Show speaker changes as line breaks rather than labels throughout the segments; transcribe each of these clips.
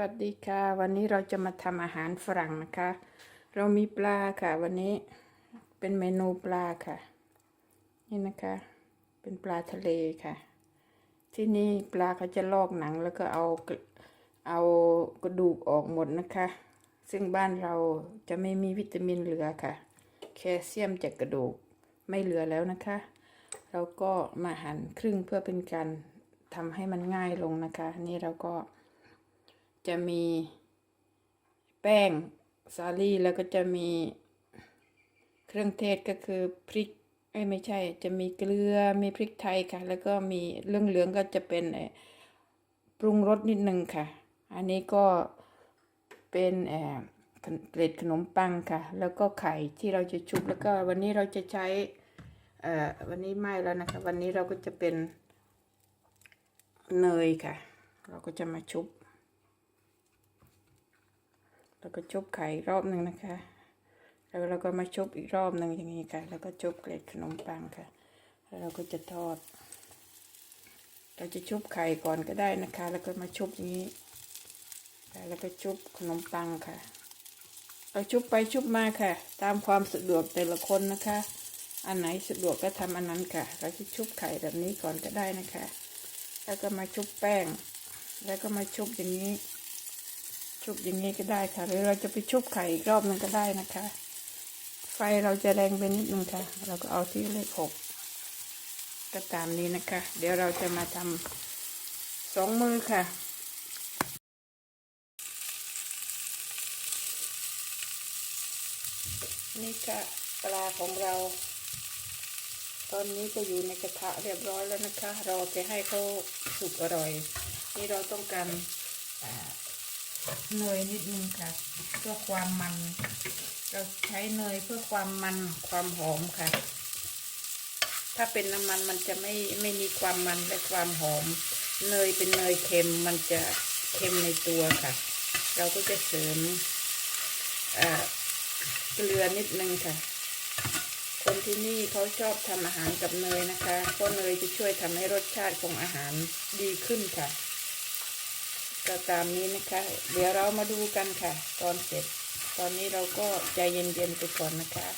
วัสดีค่ะ วันนี้เราจะมาทำอาหารฝรั่งนะคะ เรามีปลาค่ะ วันนี้เป็นเมนูปลาค่ะ นี่นะคะ เป็นปลาทะเลค่ะ ที่นี่ปลาเขาจะลอกหนังแล้วก็เอาเอากระดูกออกหมดนะคะ ซึ่งบ้านเราจะไม่มีวิตามินเหลือค่ะ แคลเซียมจากกระดูกไม่เหลือแล้วนะคะ เราก็มาหั่นครึ่งเพื่อเป็นการทำให้มันง่ายลงนะคะ นี่เราก็ จะมีแป้งสาลี่แล้วก็จะมีเครื่องเทศก็คือพริกเอ้ไม่ใช่ จะมีเกลือมีพริกไทยค่ะ แล้วก็มีเรื่องเหลืองก็จะเป็นปรุงรสนิดนึงค่ะ อันนี้ก็เป็นเอ่อขนเกล็ดขนมปังค่ะ แล้วก็ไข่ที่เราจะชุบแล้วก็วันนี้เราจะใช้เอ่อวันนี้ไม่แล้วนะคะ วันนี้เราก็จะเป็นเนยค่ะ เราก็จะมาชุบ แล้วก็ชุบไข่รอบหนึ่งนะคะ แล้วเราก็มาชุบอีกรอบหนึ่งอย่างนี้ค่ะ แล้วก็ชุบเกล็ดขนมปังค่ะ แล้วเราก็จะทอด เราจะชุบไข่ก่อนก็ได้นะคะ แล้วก็มาชุบอย่างนี้แล้วก็ชุบขนมปังค่ะ เราชุบไปชุบมาค่ะ ตามความสะดวกแต่ละคนนะคะ อันไหนสะดวกก็ทำอันนั้นค่ะ เราจะชุบไข่แบบนี้ก่อนก็ได้นะคะ แล้วก็มาชุบแป้ง แล้วก็มาชุบอย่างนี้ ชุบอย่างนี้ก็ได้ค่ะ หรือเราจะไปชุบไข่อีกรอบนึงก็ได้นะคะ ไฟเราจะแรงไปนิดนึงค่ะ เราก็เอาที่เลขหกก็ตามนี้นะคะ เดี๋ยวเราจะมาทำสองมือค่ะนี่ค่ะปลาของเรา ตอนนี้ก็อยู่ในกระทะเรียบร้อยแล้วนะคะ เราจะให้เขาสุกอร่อย นี่เราต้องการ เนยนิดนึงค่ะ เพื่อความมัน เราใช้เนยเพื่อความมันความหอมค่ะ ถ้าเป็นน้ำมันมันจะไม่ไม่มีความมันและความหอม เนยเป็นเนยเค็มมันจะเค็มในตัวค่ะ เราก็จะเสริมเกลือนิดนึงค่ะ คนที่นี่เขาชอบทำอาหารกับเนยนะคะ เพราะเนยจะช่วยทำให้รสชาติของอาหารดีขึ้นค่ะ ก็ตามนี้นะคะ เดี๋ยวเรามาดูกันค่ะ ตอนเสร็จ ตอนนี้เราก็ใจเย็นๆไปก่อนนะคะ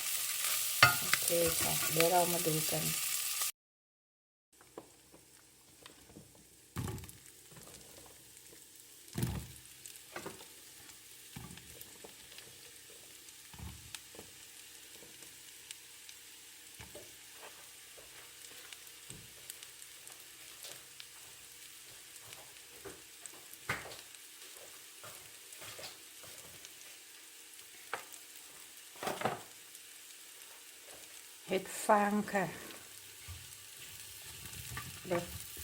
โอเคค่ะ เดี๋ยวเรามาดูกัน เห็ดฟางค่ะเรา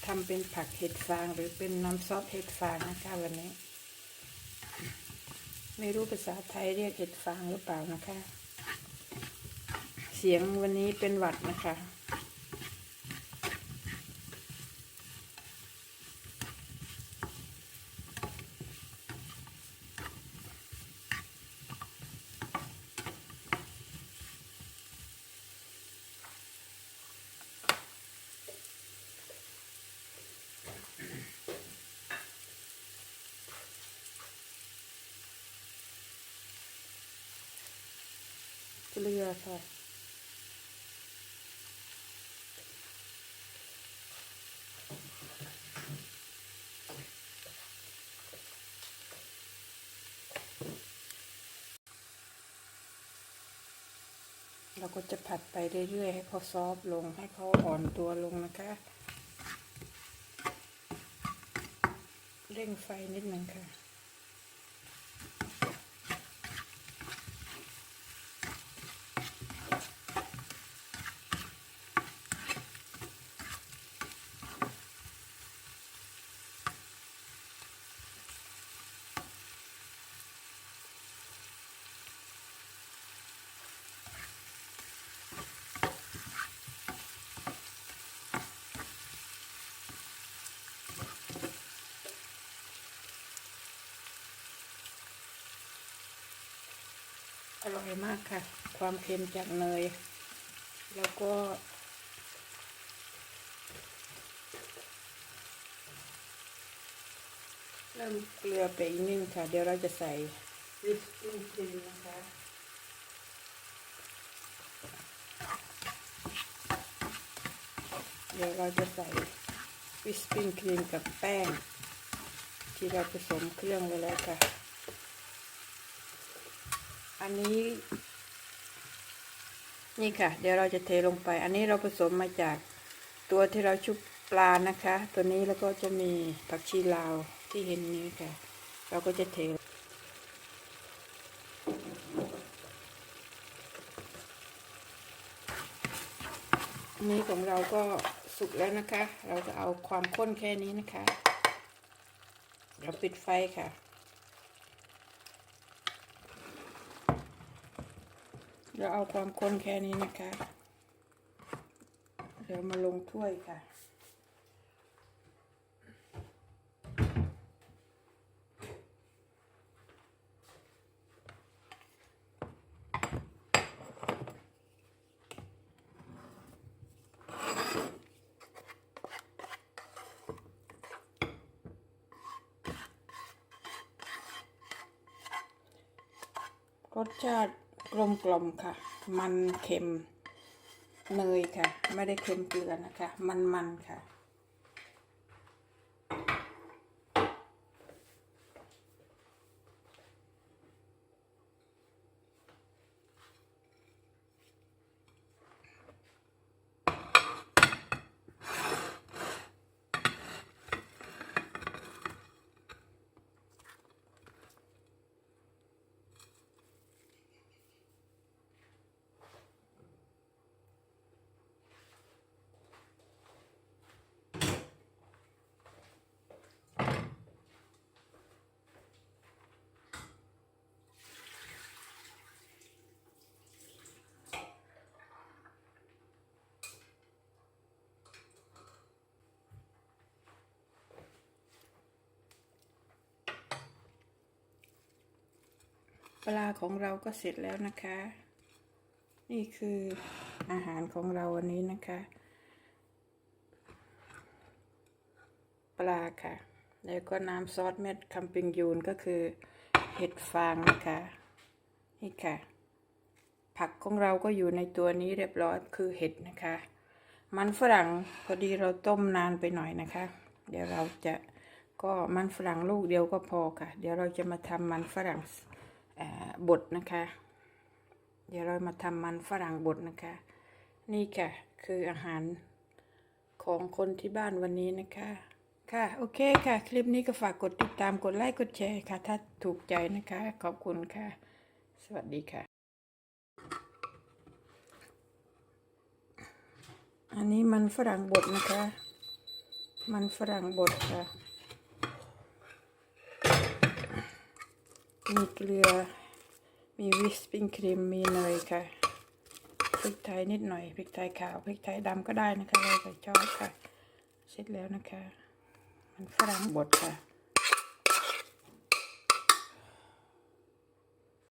ทำเป็นผักเห็ดฟางหรือเป็นน้ำซอสเห็ดฟางนะคะวันนี้ ไม่รู้ภาษาไทยเรียกเห็ดฟางหรือเปล่านะคะ เสียงวันนี้เป็นหวัดนะคะ ลือค่ะ เราก็จะผัดไปเรื่อยๆ ให้เขาซอฟลงให้เขาอ่อนตัวลงนะคะ เร่งไฟนิดนึงค่ะ อร่อยมากค่ะ ความเค็มจากเนย แล้วก็ เริ่มเกลือไปอีกนิดค่ะ เดี๋ยวเราจะใส่วิปปิ้งครีมนะคะเดี๋ยวเราจะใส่วิสปิ้งครีมกับแป้ง ที่เราผสมเครื่องไว้แล้วค่ะ อันนี้ นี่ค่ะ เดี๋ยวเราจะเทลงไป อันนี้เราผสมมาจากตัวที่เราชุบปลานะคะ ตัวนี้แล้วก็จะมีผักชีลาวที่เห็นนี้ค่ะ เราก็จะเทอันนี้ของเราก็สุกแล้วนะคะ เราจะเอาความข้นแค่นี้นะคะ เราปิดไฟค่ะ เราเอาความข้นแค่นี้นะคะ เดี๋ยวมาลงถ้วยค่ะ รสชาติ กลมกลมค่ะ มันเค็มเนยค่ะ ไม่ได้เค็มเกลือนะคะ มันมันๆค่ะ ปลาของเราก็เสร็จแล้วนะคะ นี่คืออาหารของเราวันนี้นะคะ ปลาค่ะ แล้วก็น้ำซอสเม็ดคัมปิงยูนก็คือเห็ดฟางนะคะ นี่ค่ะ ผักของเราก็อยู่ในตัวนี้เรียบร้อยคือเห็ดนะคะ มันฝรั่งพอดีเราต้มนานไปหน่อยนะคะ เดี๋ยวเราจะก็มันฝรั่งลูกเดียวก็พอค่ะ เดี๋ยวเราจะมาทำมันฝรั่ง บดนะคะ เดี๋ยวเรามาทำมันฝรั่งบดนะคะ นี่ค่ะ คืออาหารของคนที่บ้านวันนี้นะคะ ค่ะ โอเคค่ะ คลิปนี้ก็ฝากกดติดตามกดไลค์กดแชร์ค่ะ ถ้าถูกใจนะคะ ขอบคุณค่ะ สวัสดีค่ะ อันนี้มันฝรั่งบดนะคะ มันฝรั่งบดค่ะ มีเกลือ มีวิสปิ้งครีม มีเนยค่ะ พริกไทยนิดหน่อย พริกไทยขาว พริกไทยดำก็ได้นะคะเราใส่ชอบค่ะ เสร็จแล้วนะคะ มันฝรั่งบดค่ะ